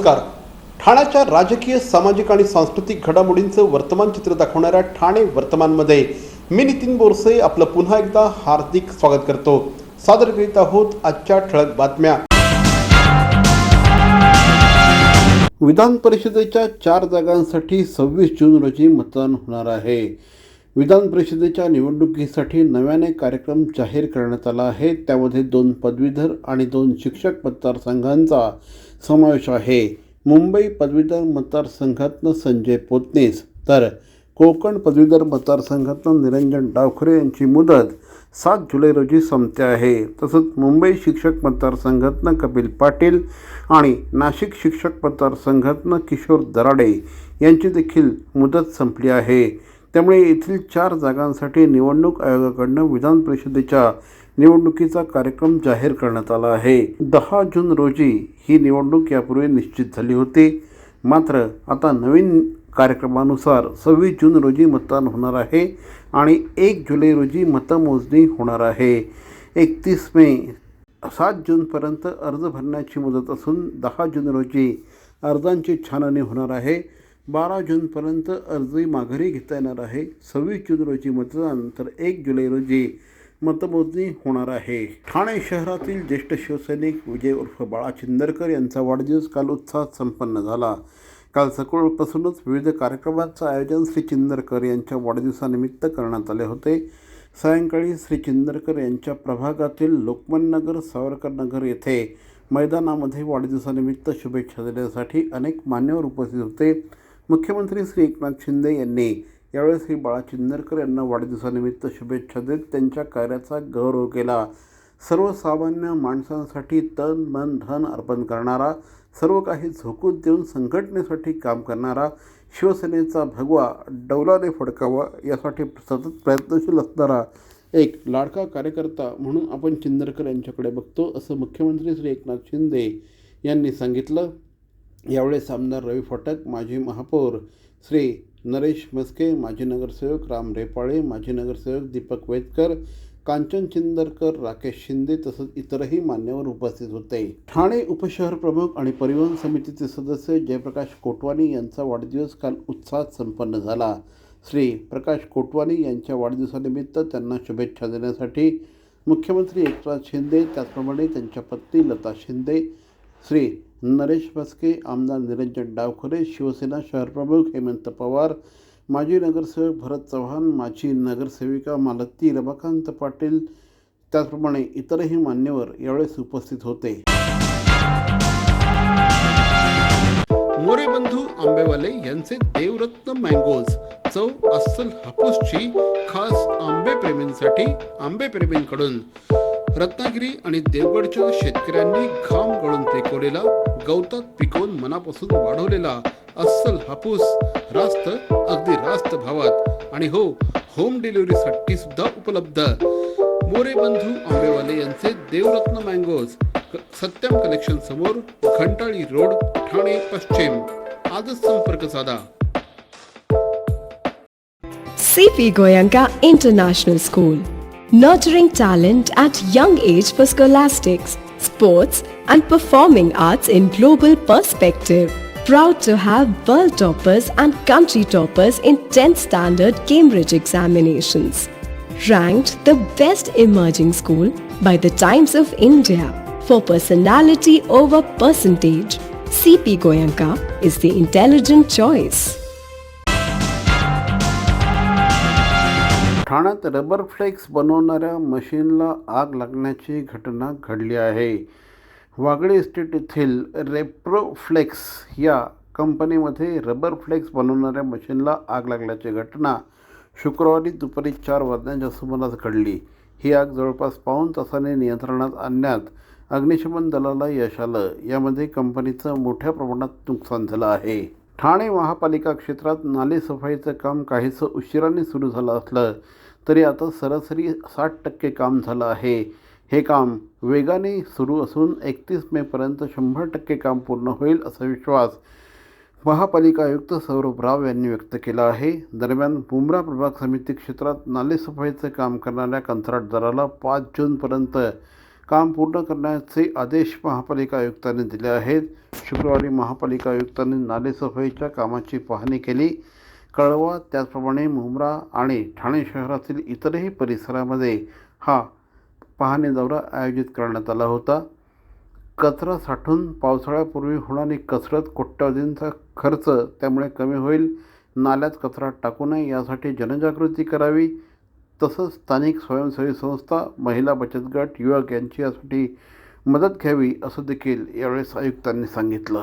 नमस्कार. ठाण्याच्या राजकीय सामाजिक आणि सांस्कृतिक घडामोडींचं वर्तमान चित्र दाखवणाऱ्या ठाणे वर्तमानमध्ये मी नितीन बोरसे आपलं पुन्हा एकदा हार्दिक स्वागत करतो. सादर करीत आहोत आजच्या ठळक बातम्या. विधान परिषदेच्या चार जागांसाठी सव्वीस जून रोजी मतदान होणार आहे. विधान परिषदेच्या निवडणुकीसाठी नव्याने कार्यक्रम जाहीर करण्यात आला आहे. त्यामध्ये दोन पदवीधर आणि दोन शिक्षक मतदारसंघांचा समावेश आहे. मुंबई पदवीधर मतदारसंघातनं संजय पोतनीस तर कोकण पदवीधर मतदारसंघातनं निरंजन डावखरे यांची मुदत सात जुलै रोजी संपते आहे. तसंच मुंबई शिक्षक मतदारसंघातनं कपिल पाटील आणि नाशिक शिक्षक मतदारसंघातनं किशोर दराडे यांची देखील मुदत संपली आहे. त्यामुळे येथील चार जागांसाठी निवडणूक आयोगाकडनं विधान परिषदेच्या निवडणुकीचा कार्यक्रम जाहीर करण्यात आला आहे. दहा जून रोजी ही निवडणूक यापूर्वी निश्चित झाली होती. मात्र आता नवीन कार्यक्रमानुसार सव्वीस जून रोजी मतदान होणार आहे आणि एक जुलै रोजी मतमोजणी होणार आहे. एकतीस मे सात जूनपर्यंत अर्ज भरण्याची मुदत असून दहा जून रोजी अर्जांची छाननी होणार आहे. बारा जूनपर्यंत अर्जही माघारी घेता येणार आहे. सव्वीस जून रोजी मतदान तर एक जुलै रोजी मतमोजणी होणार आहे. ठाणे शहरातील ज्येष्ठ शिवसैनिक विजय उर्फ बाळा चिंदरकर यांचा वाढदिवस काल उत्साहात संपन्न झाला. काल सकाळपासूनच विविध कार्यक्रमांचं आयोजन श्री चिंदरकर यांच्या वाढदिवसानिमित्त करण्यात आले होते. सायंकाळी श्री चिंदरकर यांच्या प्रभागातील लोकमान्यनगर सावरकरनगर येथे मैदानामध्ये वाढदिवसानिमित्त शुभेच्छा देण्यासाठी अनेक मान्यवर उपस्थित होते. मुख्यमंत्री श्री एकनाथ शिंदे यांनी यावेळी श्री बाळा चिन्नरकर यांना वाढदिवसानिमित्त शुभेच्छा देत त्यांच्या कार्याचा गौरव केला. सर्वसामान्य माणसांसाठी तन मन धन अर्पण करणारा सर्व काही झोकून देऊन संघटनेसाठी काम करणारा शिवसेनेचा भगवा डौलाने फडकावा यासाठी सतत प्रयत्नशील असणारा एक लाडका कार्यकर्ता म्हणून आपण चिंदरकर यांच्याकडे बघतो असं मुख्यमंत्री श्री एकनाथ शिंदे यांनी सांगितलं. यावेळेस आमदार रवी फाटक माजी महापौर श्री नरेश मस्के माजी नगरसेवक राम रेपाळे माजी नगरसेवक दीपक वेदकर कांचन चिंदरकर राकेश शिंदे तसंच इतरही मान्यवर उपस्थित होते. ठाणे उपशहर प्रमुख आणि परिवहन समितीचे सदस्य जयप्रकाश कोटवानी यांचा वाढदिवस काल उत्साहात संपन्न झाला. श्री प्रकाश कोटवानी यांच्या वाढदिवसानिमित्त त्यांना शुभेच्छा देण्यासाठी मुख्यमंत्री एकनाथ शिंदे त्याचप्रमाणे त्यांच्या पत्नी लता शिंदे श्री नरेश फसके आमदार निरंजन डावखरे शिवसेना शहरप्रमुख हेमंत पवार माजी नगरसेवक भरत चव्हाण माजी नगरसेविका मालती रमाकांत पाटील त्याचप्रमाणे इतरही मान्यवर यावेळेस उपस्थित होते. मोरे बंधू आंबेवाले यांचे देवरत्न मँगोज. चव अस्सल हापूसची खास आंबे प्रेमींसाठी आंबे प्रेमींकडून. रत्नागिरी आणि देवगडच्या शेतकऱ्यांनी घाम गळून पिकवलेला गवतात पिकवून मनापासून वाढवलेला अस्सल हापूस रास्त अगदी रास्त भावात. आणि हो होम डिलिव्हरीसाठी सुद्धा उपलब्ध. मोरे बंधू आंबेवाले यांचे देवरत्न मँगोज सत्यम कलेक्शन समोर घंटाळी रोड ठाणे पश्चिम. आजच संपर्क साधा. CP Goenka international school Nurturing talent at young age for scholastics, sports, and performing arts in global perspective. Proud to have world toppers and country toppers in 10th standard Cambridge examinations. Ranked the best emerging school by the Times of India for personality over percentage. CP Goyanka is the intelligent choice. ठाण्यात rubber flex बनवणाऱ्या मशीनला आग लागण्याची घटना घडली आहे Wagle estate येथील रेप्रोफ्लेक्स या कंपनीमध्ये रबर फ्लेक्स बनवणाऱ्या मशीनला आग लागल्याची घटना शुक्रवारी दुपारी चार वाजण्याच्या सुमारास घडली. ही आग जवळपास पाऊण तासाने नियंत्रणात आणण्यात अग्निशमन दलाला यश आलं. यामध्ये कंपनीचं मोठ्या प्रमाणात नुकसान झालं आहे. ठाणे महापालिका क्षेत्रात नालेसफाईचं काम काहीसं उशिराने सुरू झालं असलं तरी आता सरासरी साठ टक्के काम झालं आहे. हे काम वेगाने सुरू असून एकतीस मेपर्यंत शंभर टक्के काम पूर्ण होईल असा विश्वास महापालिका आयुक्त सौरभ राव यांनी व्यक्त केला आहे. दरम्यान मुंब्रा प्रभाग समिती क्षेत्रात नालेसफाईचं काम करणाऱ्या कंत्राटदाराला पाच जूनपर्यंत काम पूर्ण करण्याचे आदेश महापालिका आयुक्तांनी दिले आहेत. शुक्रवारी महापालिका आयुक्तांनी नालेसफाईच्या कामाची पाहणी केली. कळवा त्याचप्रमाणे मुंब्रा आणि ठाणे शहरातील इतरही परिसरामध्ये हा पाहणी दौरा आयोजित करण्यात आला होता. कचरा साठून पावसाळ्यापूर्वी होणारी कसरत कोट्यावधींचा खर्च त्यामुळे कमी होईल नाल्यात कचरा टाकू नये यासाठी जनजागृती करावी. तसंच स्थानिक स्वयंसेवी संस्था महिला बचत गट युवक यांची यासाठी मदत घ्यावी असं देखील यावेळेस आयुक्तांनी सांगितलं.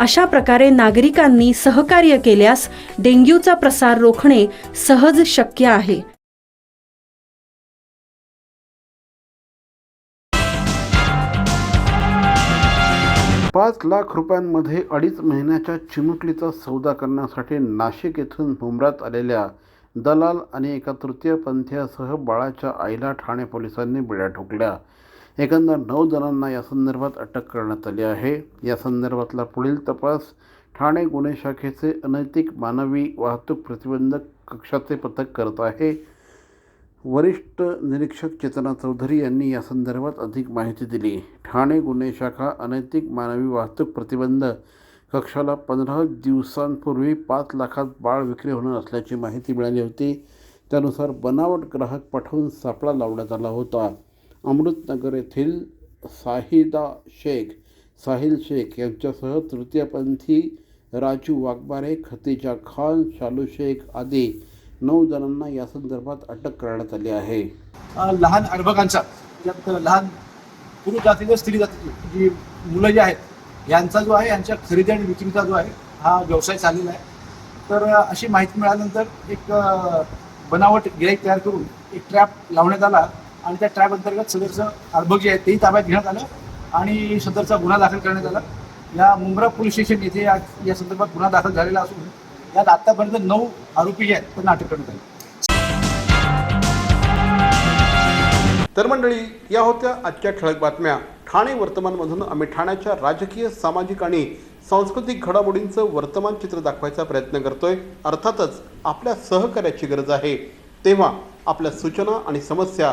अशा प्रकारे नागरिकांनी सहकार्य केल्यास डेंग्यूचा प्रसार रोखणे सहज शक्य आहे. पाच लाख रुपयांमध्ये अडीच महिन्याच्या चिमुकलीचा सौदा करण्यासाठी नाशिक येथून हुमरात आलेल्या दलाल आणि एका तृतीयपंथीयासह बाळाच्या आईला ठाणे पोलिसांनी बिड्या ठोकल्या. एकंदर नऊ जणांना या संदर्भात अटक करण्यात आली आहे. या संदर्भातला पुढील तपास ठाणे गुन्हे शाखेचे अनैतिक मानवी वाहतूक प्रतिबंधक कक्षाचे पथक करत आहे. वरिष्ठ निरीक्षक चेतना चौधरी यांनी या संदर्भात अधिक माहिती दिली. ठाणे गुन्हे शाखा अनैतिक मानवी वाहतूक प्रतिबंध कक्षाला पंधरा दिवसांपूर्वी पाच लाखात बाळ विक्री होणार असल्याची माहिती मिळाली होती. त्यानुसार बनावट ग्राहक पाठवून सापळा लावण्यात आला होता. अमृतनगर येथील साहिदा शेख साहिल शेख यांच्यासह तृतीयपंथी राजू वाघबारे खतीजा खान शालू शेख आदी नऊ जणांना या संदर्भात अटक करण्यात आली आहे. लहान अर्भकांचा ज्यात लहान पुरुष जातीचे स्त्री जातीची जी मुलं जी आहेत यांचा जो आहे यांच्या खरेदी आणि विक्रीचा जो आहे हा व्यवसाय चाललेला आहे. तर अशी माहिती मिळाल्यानंतर एक बनावट गिराईक तयार करून एक ट्रॅप लावण्यात आला. आणि त्या ट्रॅप अंतर्गत सदरचं अर्भक जे आहे तेही ताब्यात घेण्यात आलं आणि सदरचा गुन्हा दाखल करण्यात आला. या मुंब्रा पोलीस स्टेशन येथे या या संदर्भात गुन्हा दाखल झालेला असून यात आतापर्यंत नऊ आरोपी जे आहेत त्यांना अटक करण्यात आली. तर मंडळी या होत्या आजच्या ठळक बातम्या. ठाणे वर्तमानमधून आम्ही ठाण्याच्या राजकीय सामाजिक आणि सांस्कृतिक घडामोडींचं वर्तमान चित्र दाखवायचा प्रयत्न करतोय. अर्थातच आपल्या सहकार्याची गरज आहे. तेव्हा आपल्या सूचना आणि समस्या